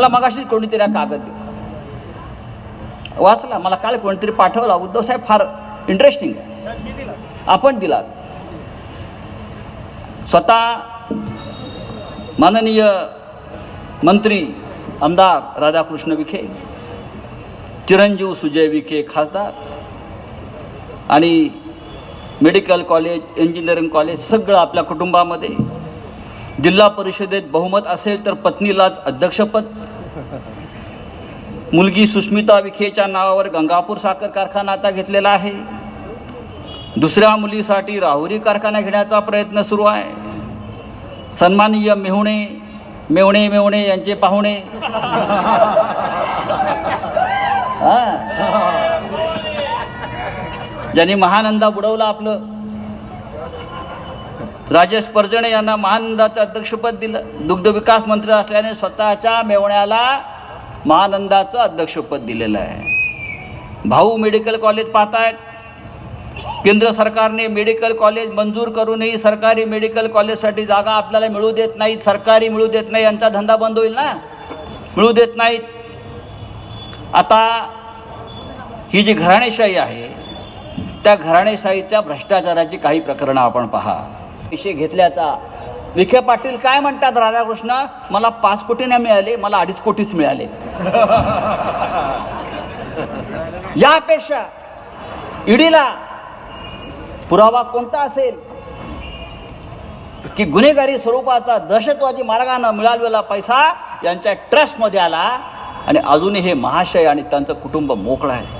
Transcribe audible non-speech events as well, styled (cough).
मला मगाशीच कोणीतरी हा कागद दिला. वाचला मला काल कोणीतरी पाठवला. उद्धव साहेब फार इंटरेस्टिंग आहे. आपण दिला. स्वतः माननीय मंत्री आमदार राधाकृष्ण विखे चिरंजीव सुजय विखे खासदार आणि मेडिकल कॉलेज इंजिनिअरिंग कॉलेज सगळं आपल्या कुटुंबामध्ये जिल्हा परिषदेत बहुमत असेल तर पत्नीलाच अध्यक्षपद. मुलगी सुष्मिता विखेच्या नावावर गंगापूर साखर कारखाना आता घेतलेला आहे. दुसऱ्या मुलीसाठी राहुरी कारखाना घेण्याचा प्रयत्न सुरू आहे. सन्माननीय मेहुणे मेवणे मेवणे यांचे पाहुणे. ज्यांनी महानंदा बुडवला आपलं. राजेश परजणे यांना महानंदाचं अध्यक्षपद दिलं. दुग्ध विकास मंत्री असल्याने स्वतःच्या मेवण्याला महानंदाचं अध्यक्षपद दिलेलं आहे. भाऊ मेडिकल कॉलेज पाहतायत. केंद्र सरकारने मेडिकल कॉलेज मंजूर करूनही सरकारी मेडिकल कॉलेजसाठी जागा आपल्याला मिळू देत नाहीत. सरकारी मिळू देत नाही. यांचा धंदा बंद होईल ना? मिळू देत नाहीत. आता ही जी घराणेशाही आहे त्या घराणेशाहीच्या भ्रष्टाचाराची काही प्रकरणं आपण पहा. विषय घेतल्याचा. विखे पाटील काय म्हणतात राधाकृष्ण? मला पाच कोटी नाही मिळाले मला अडीच कोटीच मिळाले. (laughs) यापेक्षा ईडीला पुरावा कोणता असेल? की गुन्हेगारी स्वरूपाचा दहशतवादी मार्गानं मिळालेला पैसा यांच्या ट्रस्टमध्ये आला आणि अजूनही हे महाशय आणि त्यांचं कुटुंब मोकळं आहे.